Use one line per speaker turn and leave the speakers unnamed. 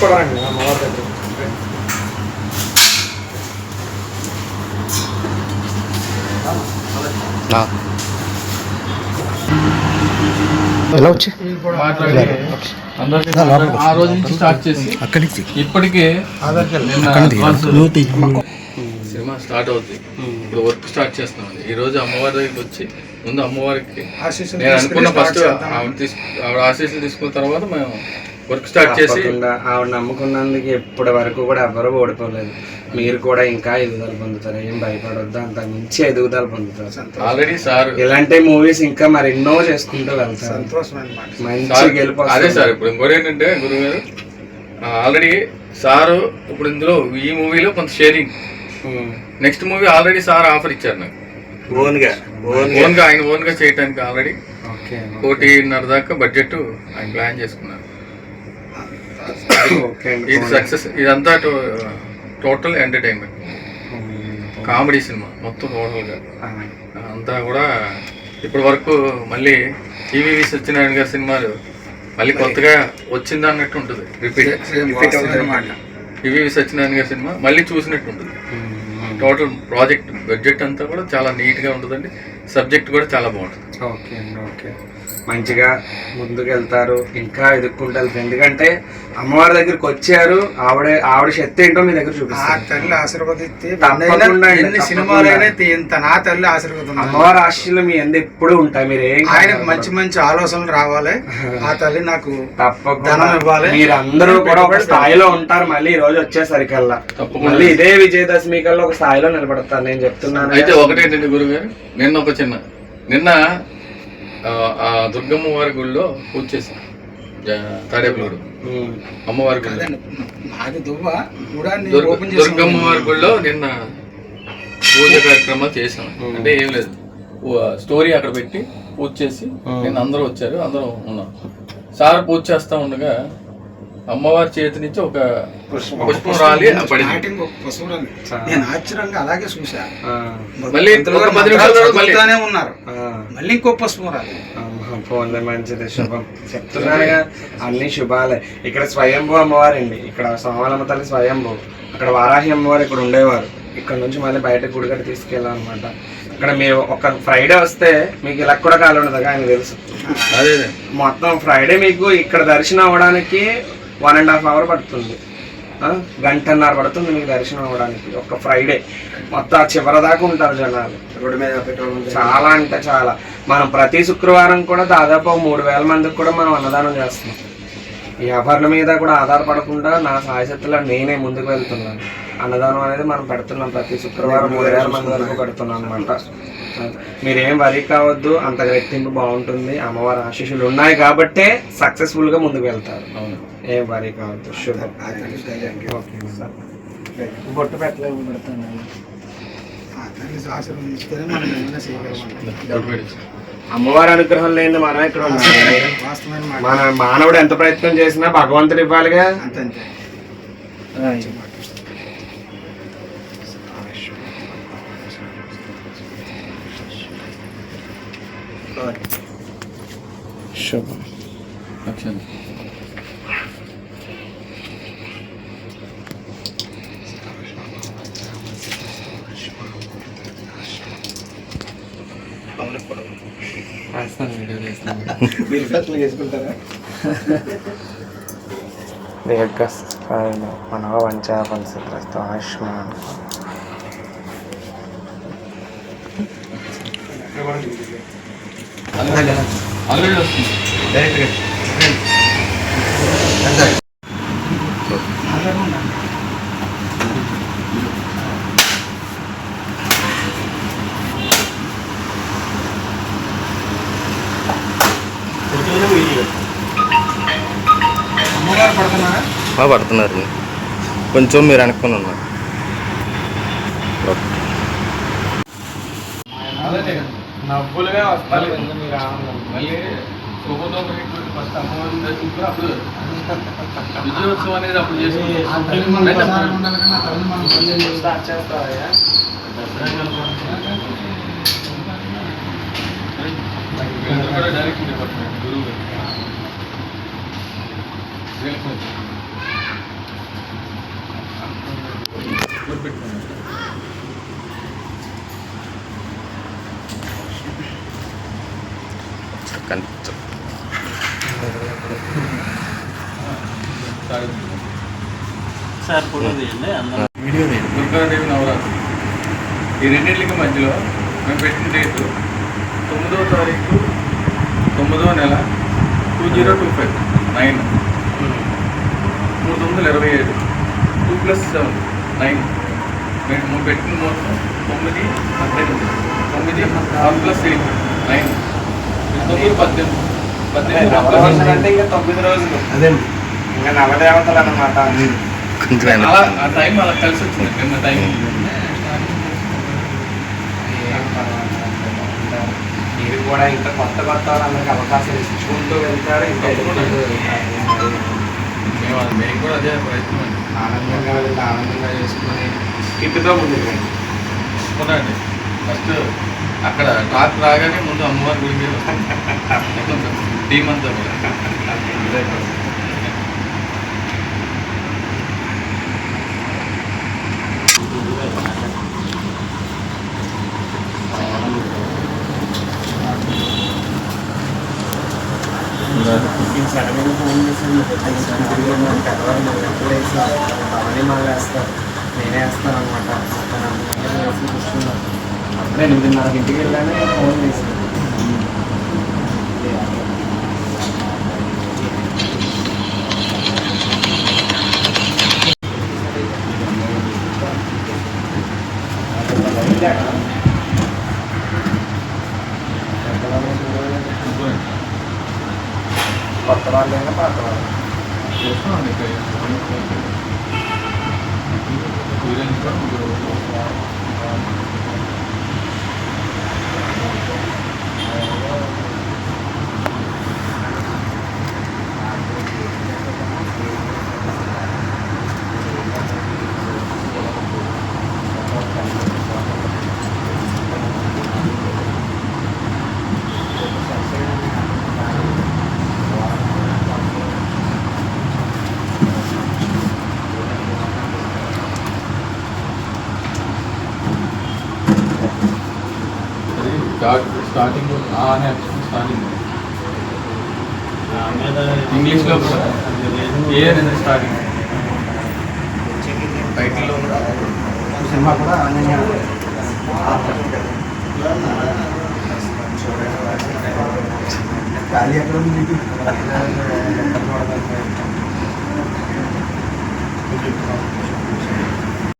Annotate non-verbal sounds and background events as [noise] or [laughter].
కూడా రండి అమ్మవారి దగ్గర ఎలా వచ్చి?
ఆ రోజు నుంచి స్టార్ట్ చేసి
అక్కడి నుంచి
ఇప్పటికే సినిమా స్టార్ట్ అవుతుంది ఇప్పుడు వర్క్ స్టార్ట్ చేస్తున్నాం ఈ రోజు అమ్మవారి దగ్గరికి వచ్చి ముందు అమ్మవారికి నేను అనుకున్న ఫస్ట్ ఆవిడ తీసుకు ఆవిడ ఆశీస్సులు తీసుకున్న తర్వాత మేము వర్క్ స్టార్ట్ చేసి
ఆవిడ నమ్ముకున్నందుకు ఇప్పటి వరకు కూడా ఎవరు ఓడిపోలేదు. మీరు కూడా ఇంకా ఎదుగుదల పొందుతారు. ఏం భయపడొద్దు. అంత మించి ఎదుగుదల పొందుతారు.
ఆల్రెడీ సార్
ఇలాంటి మూవీస్ ఇంకా మరెన్నో చేసుకుంటూ వెళ్తారు. మంచి
సార్
గెలుపు
అదే. సార్ ఇప్పుడు ఇంకోటి ఏంటంటే గురువు గారు ఆల్రెడీ సారు ఇప్పుడు ఇందులో ఈ మూవీలో కొంత sharing. Next movie already sir offer ఇచ్చారు నాకు.
ఓన్గా
ఓన్గా ఆయన ఓన్గా చేయడానికి ఆల్రెడీ
ఓకే.
కోటిన్నర దాకా బడ్జెట్ ఆయన ప్లాన్ చేసుకున్నారు. ఇది సక్సెస్ ఇదంతా టోటల్ ఎంటర్టైన్మెంట్ కామెడీ సినిమా మొత్తం టోటల్గా
ఆ,
అంతా కూడా ఇప్పటి వరకు మళ్ళీ టీవీ సత్యనారాయణ గారి సినిమాలు మళ్ళీ కొత్తగా వచ్చింది అన్నట్టు ఉంటుంది. రిపీట్. టీవీ సత్యనారాయణ గారి సినిమా మళ్ళీ చూసినట్టు ఉంటుంది. టోటల్ ప్రాజెక్ట్ బడ్జెట్ అంతా కూడా చాలా నీట్గా ఉంటుందండి. సబ్జెక్ట్ కూడా చాలా బాగుంటుంది.
ఓకే అండి ఓకే. మంచిగా ముందుకు వెళ్తారు ఇంకా ఎదుక్కుంటూ వెళ్తారు ఎందుకంటే అమ్మవారి దగ్గరికి వచ్చారు. ఆవిడ ఆవిడ శక్తి ఏంటో మీ దగ్గర
ఆ
చూపిస్తారు
తల్లి ఆశీర్వదిస్తే. సినిమాలైనా నా తల్లి ఆశీర్వదం
అమ్మవారి ఆశీస్సులు మీ అందు ఎప్పుడు ఉంటాయి. మీరు ఏం
ఆయనకు మంచి మంచి ఆలోచనలు రావాలి. [laughs] ఆ తల్లి నాకు
తప్పకుండా.
ధనం ఇవ్వాలి.
మీరు అందరూ కూడా ఒక స్థాయిలో ఉంటారు. మళ్ళీ ఈ రోజు వచ్చేసరికల్లా. మళ్ళీ ఇదే విజయదశమి కల్లా ఒక స్థాయిలో నిలబడతారు నేను చెప్తున్నాను.
అయితే ఒకటేంటండి గురుగారు? నిన్న ఒక చిన్న నిన్న ఆ, దుర్గమ్మ వారి గుడిలో పూజ చేశాం తాడేపులోడు
ఉమ్,
అమ్మవారి
దువ్వ
దుర్గమ్మ వారి గుడిలో నిన్న పూజ కార్యక్రమాలు చేసాం అంటే ఏం లేదు. స్టోరీ అక్కడ పెట్టి పూజ చేసి నిన్న అందరూ వచ్చారు అందరం ఉన్నాం. సార్ పూజ చేస్తా ఉండగా అమ్మవారి చేతి నుంచి ఒక పుష్పం. రాలి
నేను ఆశ్చర్యంగా అలాగే చూసా
మళ్ళీ
ఉన్నారు. మళ్ళీ ఇంకో పశువు రాలి.
మంచిది శుభం. చెప్తున్నానుగా అన్ని శుభాలే. ఇక్కడ స్వయంభూ అమ్మవారండి. ఇక్కడ సోమాలమ్మ తల్లి స్వయంభూ. అక్కడ వారాహి అమ్మవారు ఇక్కడ ఉండేవారు. ఇక్కడ నుంచి మళ్ళీ బయట గుడిగడ తీసుకెళ్ళాలన్నమాట. ఇక్కడ మీరు ఒక ఫ్రైడే వస్తే మీకు ఇలా కూడా కాలు ఉండదు ఆయన తెలుసు. మొత్తం ఫ్రైడే మీకు ఇక్కడ దర్శనం అవ్వడానికి వన్ అండ్ హాఫ్ అవర్ పడుతుంది. గంటన్నర పడుతుంది మీకు దర్శనం అవ్వడానికి. ఒక ఫ్రైడే. మొత్తం ఆ చివరి దాకా ఉంటారు జనాలు.
రోడ్డు మీద పెట్రోల్
చాలా అంటే చాలా. మనం ప్రతి శుక్రవారం కూడా దాదాపు మూడు వేల మందికి కూడా మనం అన్నదానం చేస్తున్నాం. ఎవరి మీద కూడా ఆధారపడకుండా నా సాయశక్తిలో నేనే ముందుకు వెళ్తున్నాను. అన్నదానం అనేది మనం పెడుతున్నాం ప్రతి శుక్రవారం మూడు వేల మంది వరకు పెడుతున్నాం అనమాట మీరేం వరి కావద్దు అంత రెట్టింపు బాగుంటుంది అమ్మవారి ఆశీస్సులు ఉన్నాయి కాబట్టే సక్సెస్ఫుల్గా ముందుకు వెళ్తారు.
అవును.
ఏం వరి కావద్దు శుభం ఓకే సార్ బొట్టు పెట్టలేదు పెడతాను.
ఆశీర్వదిస్తేనే మనం ఏమైనా.
అమ్మవారి అనుగ్రహం లేని మనం ఎక్కడ ఉన్నాం.
వాస్తవమైన మాట
మన మానవుడు ఎంత ప్రయత్నం చేసినా భగవంతుడు ఇవ్వాలిగా? శుభం
అక్షంత.
బిల్ఫెట్లు చేసుకుంటారా
వంచాపంచగ్రస్త ఆయుష్మాన్
ఆల్రెడీ
పడుతున్నారా
మా పడుతున్నారు. కొంచెం మీరు అనుకుని ఉన్నారు.
నవ్వులుగా వస్తారు మీరు ఆనందం
మళ్ళీ శుభోదయం అనేటువంటి ఫస్ట్ అమ్మవారిని దర్శించుకుని అప్పుడు విజయోత్సవం అనేది అప్పుడు చేసుకుంటాం
స్టార్ట్
డిపార్ట్మెంట్ గురువు. పెట్టుకున్నాను
సార్ ఫోటో
దుర్గాదేవి నవరాత్రి. ఈ రెండింటికి మధ్యలో మేము పెట్టిన డేట్ తొమ్మిదో తారీఖు తొమ్మిదో నెల two zero two five nine. మూడు తొమ్మిది ఇరవై ఏడు. Two plus seven nine. మేము పెట్టిన మొత్తం తొమ్మిది పద్దెనిమిది. తొమ్మిది వన్ ప్లస్ ఎయిట్. నైన్ తొమ్మిది పద్దెనిమిది. పద్దెనిమిది
అంటే ఇంకా తొమ్మిది రోజులు.
అదే
ఇంకా నవదేవతలు అన్నమాట.
అలా ఆ టైం అలా కలిసి వచ్చింది. నిన్న టైం
మీరు కూడా ఇంకా కొత్త కొత్త వాళ్ళందరికీ అవకాశం ఇచ్చుకుంటూ వెళ్తారు. ఇంకా
మేము కూడా అదే ప్రయత్నం
ఆనందంగా వెళ్ళి ఆనందంగా చేసుకుని ఇటుతో ముందుకు రండి.
అనుకున్నాండి ఫస్ట్ అక్కడ టాక్ రాగానే ముందు అమ్మవారి గుడి మీద వస్తుంది [laughs] [laughs] టీం అంతా కూడా
ఈ సడన్గా ఫోన్ చేశాను పెద్దవాళ్ళు మనం ఎప్పుడు వేస్తాం అవన్నీ మళ్ళీ వేస్తారు నేనే వేస్తాను అనమాట కూర్చున్నాను అప్పుడే ఎనిమిదిన్నర ఇంటికి వెళ్ళాను ఫోన్ చేశాను. కొత్త వాళ్ళైనా పాత వాళ్ళు
చూస్తున్నామండి ఇక్కడ వీరేంద్ర కూడా ముగ్గురు. స్టార్టింగ్ ఆ అనే అక్షరం స్టార్టింగ్
ఆ మీద
ఇంగ్లీష్లో కూడా ఏ అనేది స్టార్టింగ్ టైటిల్లో కూడా
సినిమా కూడా ఆంజనేయ ఖాళీ ఎక్కడ ఉంది మీకు